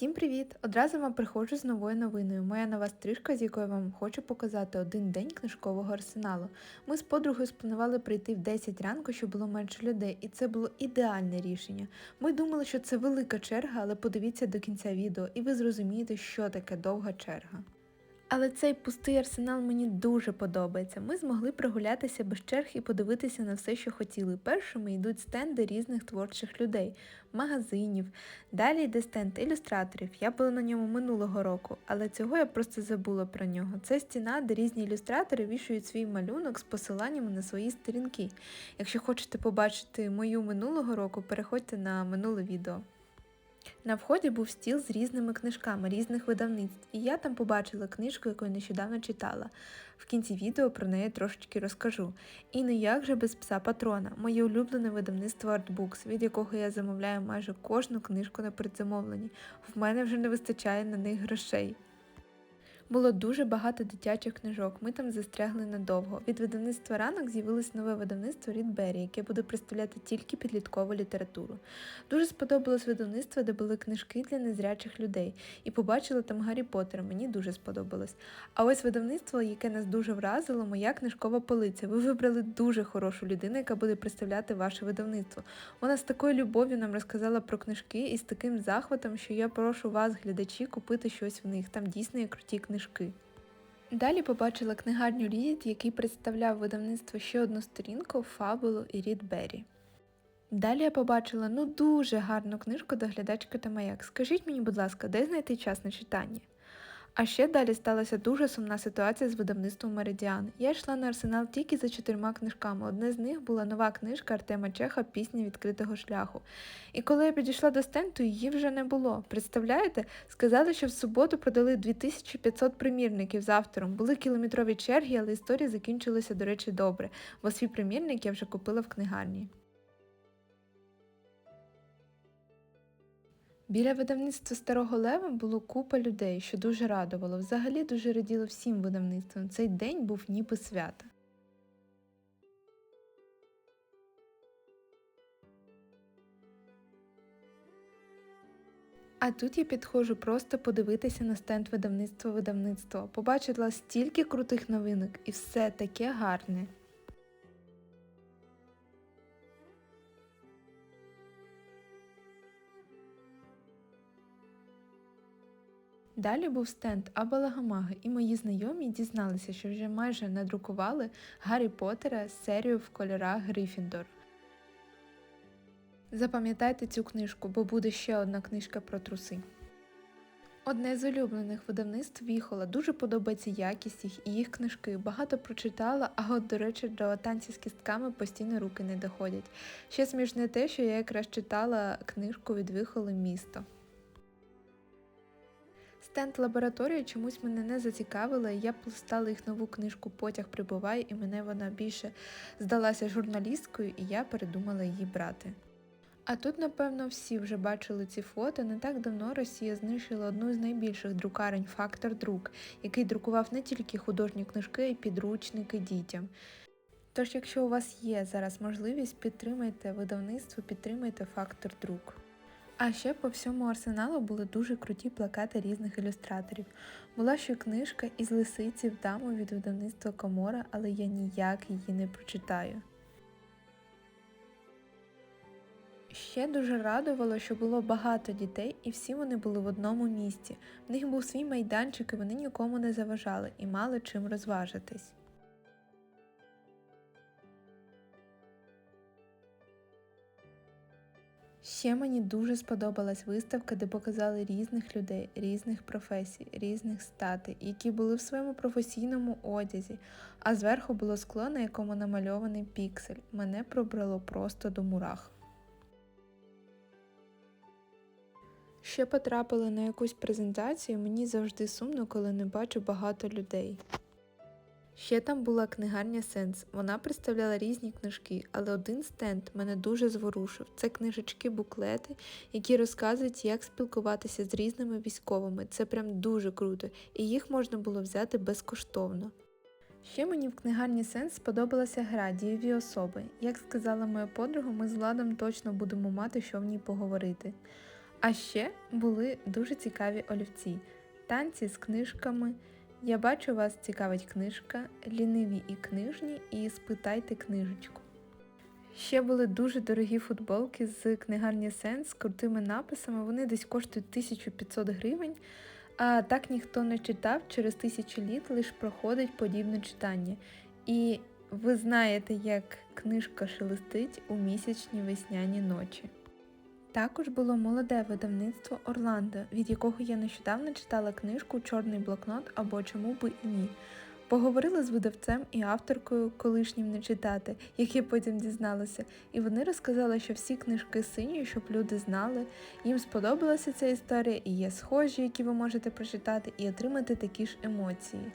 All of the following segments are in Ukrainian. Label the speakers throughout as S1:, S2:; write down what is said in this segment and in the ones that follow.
S1: Всім привіт! Одразу вам приходжу з новою новиною. Моя нова стрижка, з якою вам хочу показати один день книжкового арсеналу. Ми з подругою спланували прийти в 10 ранку, щоб було менше людей, і це було ідеальне рішення. Ми думали, що це велика черга, але подивіться до кінця відео, і ви зрозумієте, що таке довга черга. Але цей пустий арсенал мені дуже подобається. Ми змогли прогулятися без черг і подивитися на все, що хотіли. Першими йдуть стенди різних творчих людей, магазинів. Далі йде стенд ілюстраторів. Я була на ньому минулого року, але цього я просто забула про нього. Це стіна, де різні ілюстратори вішають свій малюнок з посиланнями на свої сторінки. Якщо хочете побачити мою минулого року, переходьте на минуле відео. На вході був стіл з різними книжками різних видавництв, і я там побачила книжку, яку я нещодавно читала. В кінці відео про неї трошечки розкажу. І не як же без пса патрона, моє улюблене видавництво Artbooks, від якого я замовляю майже кожну книжку на предзамовленні. В мене вже не вистачає на них грошей. Було дуже багато дитячих книжок, ми там застрягли надовго. Від видавництва ранок з'явилось нове видавництво Рідбері, яке буде представляти тільки підліткову літературу. Дуже сподобалось видавництво, де були книжки для незрячих людей, і побачила там Гаррі Поттера, мені дуже сподобалось. А ось видавництво, яке нас дуже вразило, моя книжкова полиця. Ви вибрали дуже хорошу людину, яка буде представляти ваше видавництво. Вона з такою любов'ю нам розказала про книжки і з таким захватом, що я прошу вас, глядачі, купити щось в них. Там дійсно є круті книжки. Далі побачила книгарню Рід, який представляв видавництво ще одну сторінку Фабулу і Рід Беррі. Далі я побачила ну дуже гарну книжку доглядачка та маяк. Скажіть мені, будь ласка, де знайти час на читання? А ще далі сталася дуже сумна ситуація з видавництвом Меридіан. Я йшла на арсенал тільки за чотирма книжками. Одне з них була нова книжка Артема Чеха Пісні відкритого шляху. І коли я підійшла до стенду, її вже не було. Представляєте? Сказали, що в суботу продали 2500 примірників з автором. Були кілометрові черги, але історія закінчилася, до речі, добре, бо свій примірник я вже купила в книгарні. Біля видавництва Старого Лева було купа людей, що дуже радувало. Взагалі дуже раділо всім видавництвам. Цей день був ніби свята. А тут я підходжу просто подивитися на стенд видавництва видавництва. Побачила стільки крутих новинок і все таке гарне. Далі був стенд Абалагамаги, і мої знайомі дізналися, що вже майже надрукували Гаррі Поттера серію в кольорах Грифіндор. Запам'ятайте цю книжку, бо буде ще одна книжка про труси. Одне з улюблених видавництв Віхола. Дуже подобається якість їх і їх книжки. Багато прочитала, а от, до речі, до танців з кістками постійно руки не доходять. Ще смішне те, що я якраз читала книжку від Віхоли місто. Стенд лабораторії чомусь мене не зацікавила, я пластала їх нову книжку Потяг прибуває, і мене вона більше здалася журналісткою, і я передумала її брати. А тут, напевно, всі вже бачили ці фото. Не так давно Росія знищила одну з найбільших друкарень Фактор Друк, який друкував не тільки художні книжки, а й підручники дітям. Тож, якщо у вас є зараз можливість, підтримайте видавництво, підтримайте Фактор Друк. А ще по всьому арсеналу були дуже круті плакати різних ілюстраторів. Була ще книжка із лисиці в даму від видавництва Комора, але я ніяк її не прочитаю. Ще дуже радувало, що було багато дітей, і всі вони були в одному місці. В них був свій майданчик, і вони нікому не заважали і мали чим розважитись. Ще мені дуже сподобалась виставка, де показали різних людей, різних професій, різних статей, які були в своєму професійному одязі, а зверху було скло, на якому намальований піксель. Мене пробрало просто до мурах. Ще потрапили на якусь презентацію, мені завжди сумно, коли не бачу багато людей. Ще там була книгарня Сенс. Вона представляла різні книжки, але один стенд мене дуже зворушив. Це книжечки-буклети, які розказують, як спілкуватися з різними військовими. Це прям дуже круто, і їх можна було взяти безкоштовно. Ще мені в книгарні Сенс сподобалася гра дієві особи. Як сказала моя подруга, ми з Владом точно будемо мати що в ній поговорити. А ще були дуже цікаві олівці, танці з книжками. Я бачу, вас цікавить книжка, ліниві і книжні, і спитайте книжечку. Ще були дуже дорогі футболки з книгарні Сенс з крутими написами. Вони десь коштують 1500 гривень. А так ніхто не читав, через тисячу літ лише проходить подібне читання. І ви знаєте, як книжка шелестить у місячні весняні ночі. Також було молоде видавництво Орландо, від якого я нещодавно читала книжку Чорний блокнот або Чому би і ні. Поговорила з видавцем і авторкою, колишнім не читати, як я потім дізналася, і вони розказали, що всі книжки сині, щоб люди знали. Їм сподобалася ця історія і є схожі, які ви можете прочитати, і отримати такі ж емоції.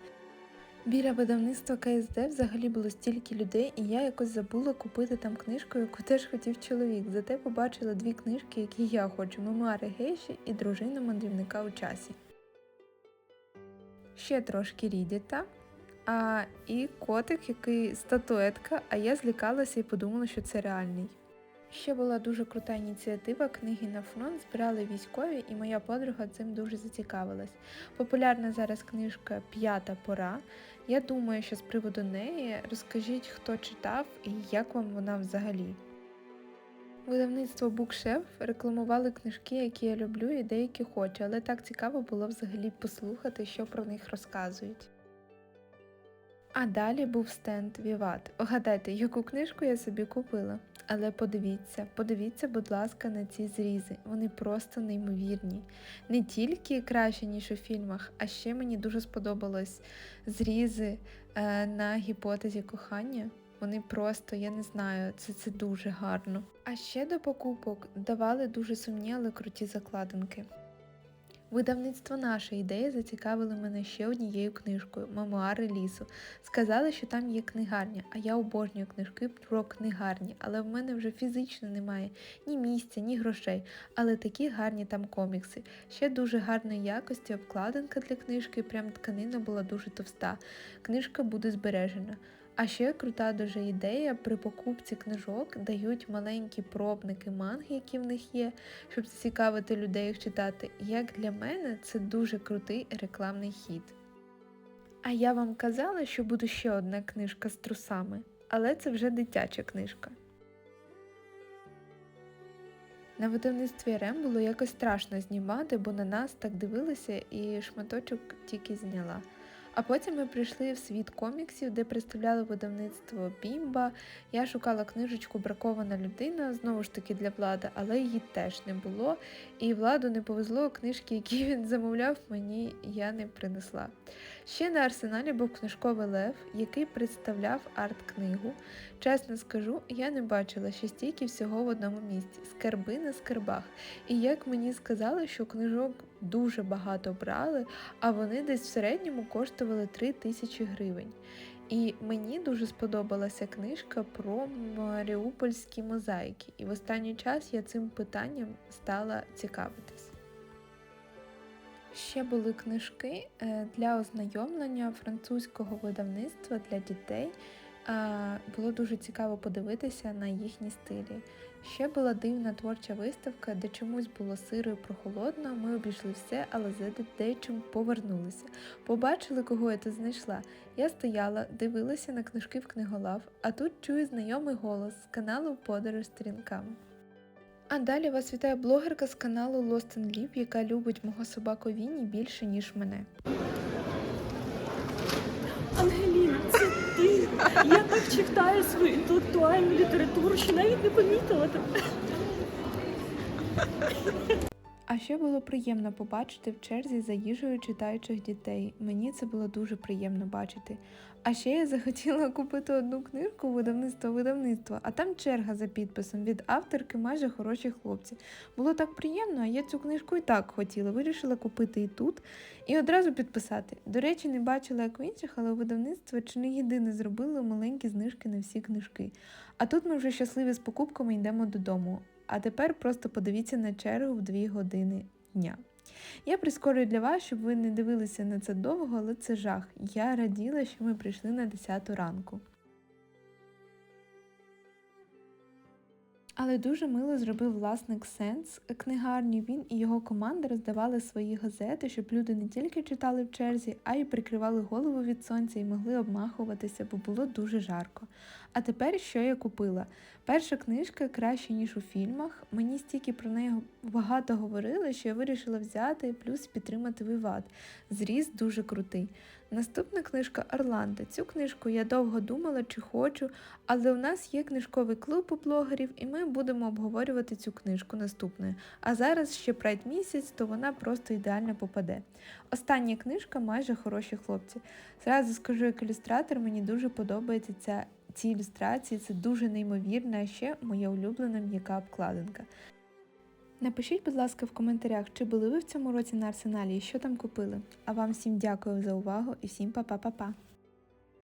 S1: Біля видавництва КСД взагалі було стільки людей, і я якось забула купити там книжку, яку теж хотів чоловік. Зате побачила дві книжки, які я хочу: мемуари гейші і дружина мандрівника у часі. Ще трошки рідіта. А і котик, який статуетка, а я злякалася і подумала, що це реальний. Ще була дуже крута ініціатива книги на фронт збирали військові, і моя подруга цим дуже зацікавилась. Популярна зараз книжка П'ята пора. Я думаю, що з приводу неї розкажіть, хто читав і як вам вона взагалі. Видавництво Букшеф рекламували книжки, які я люблю, і деякі хочу, але так цікаво було взагалі послухати, що про них розказують. А далі був стенд Віват. Огадайте, яку книжку я собі купила. Але подивіться, подивіться, будь ласка, на ці зрізи. Вони просто неймовірні. Не тільки краще, ніж у фільмах, а ще мені дуже сподобалось зрізи е, на гіпотезі кохання. Вони просто, я не знаю, це, це дуже гарно. А ще до покупок давали дуже сумні, але круті закладинки. Видавництво наша ідея зацікавили мене ще однією книжкою Мемуари лісу. Сказали, що там є книгарня, а я обожнюю книжки про книгарні, але в мене вже фізично немає ні місця, ні грошей. Але такі гарні там комікси. Ще дуже гарної якості обкладинка для книжки, прям тканина була дуже товста. Книжка буде збережена. А ще крута дуже ідея, при покупці книжок дають маленькі пробники манги, які в них є, щоб зацікавити людей їх читати. Як для мене, це дуже крутий рекламний хід. А я вам казала, що буде ще одна книжка з трусами, але це вже дитяча книжка. На видавництві Рем було якось страшно знімати, бо на нас так дивилися і шматочок тільки зняла. А потім ми прийшли в світ коміксів, де представляли видавництво Бімба. Я шукала книжечку Бракована людина, знову ж таки для влади, але її теж не було. І владу не повезло, книжки, які він замовляв, мені я не принесла. Ще на арсеналі був книжковий лев, який представляв арт-книгу. Чесно скажу, я не бачила ще стільки всього в одному місці скарби на скарбах. І як мені сказали, що книжок дуже багато брали, а вони десь в середньому коштували 3 тисячі гривень. І мені дуже сподобалася книжка про маріупольські мозаїки, і в останній час я цим питанням стала цікавитись. Ще були книжки е, для ознайомлення французького видавництва для дітей. Було дуже цікаво подивитися на їхні стилі. Ще була дивна творча виставка, де чомусь було сиро і прохолодно. Ми обійшли все, але за дечим повернулися. Побачили, кого я тут знайшла. Я стояла, дивилася на книжки в книголав, а тут чую знайомий голос з каналу Подорож сторінками. А далі вас вітає блогерка з каналу Lost and Live, яка любить мого собаку Вінні більше, ніж мене.
S2: Ангеліна, це ти. Я так читаю свою інтелектуальну літературу, що навіть не помітила тебе.
S1: А ще було приємно побачити в черзі за їжею читаючих дітей. Мені це було дуже приємно бачити. А ще я захотіла купити одну книжку видавництва видавництва, а там черга за підписом від авторки майже хороші хлопці. Було так приємно, а я цю книжку і так хотіла. Вирішила купити і тут і одразу підписати. До речі, не бачила, як в інших, але видавництво чи не єдине зробило маленькі знижки на всі книжки. А тут ми вже щасливі з покупками йдемо додому. А тепер просто подивіться на чергу в 2 години дня. Я прискорюю для вас, щоб ви не дивилися на це довго, але це жах. Я раділа, що ми прийшли на 10 ранку. Але дуже мило зробив власник Сенс книгарні. Він і його команда роздавали свої газети, щоб люди не тільки читали в черзі, а й прикривали голову від сонця і могли обмахуватися, бо було дуже жарко. А тепер що я купила? Перша книжка краще, ніж у фільмах. Мені стільки про неї багато говорили, що я вирішила взяти плюс підтримати Виват. Зріз дуже крутий. Наступна книжка Орландо. Цю книжку я довго думала, чи хочу, але у нас є книжковий клуб у блогерів, і ми будемо обговорювати цю книжку наступною. А зараз ще прайд місяць, то вона просто ідеально попаде. Остання книжка майже хороші хлопці. Зразу скажу, як ілюстратор, мені дуже подобається ця. Ці ілюстрації це дуже неймовірна, ще моя улюблена м'яка обкладинка. Напишіть, будь ласка, в коментарях, чи були ви в цьому році на арсеналі і що там купили. А вам всім дякую за увагу і всім па-па-па-па!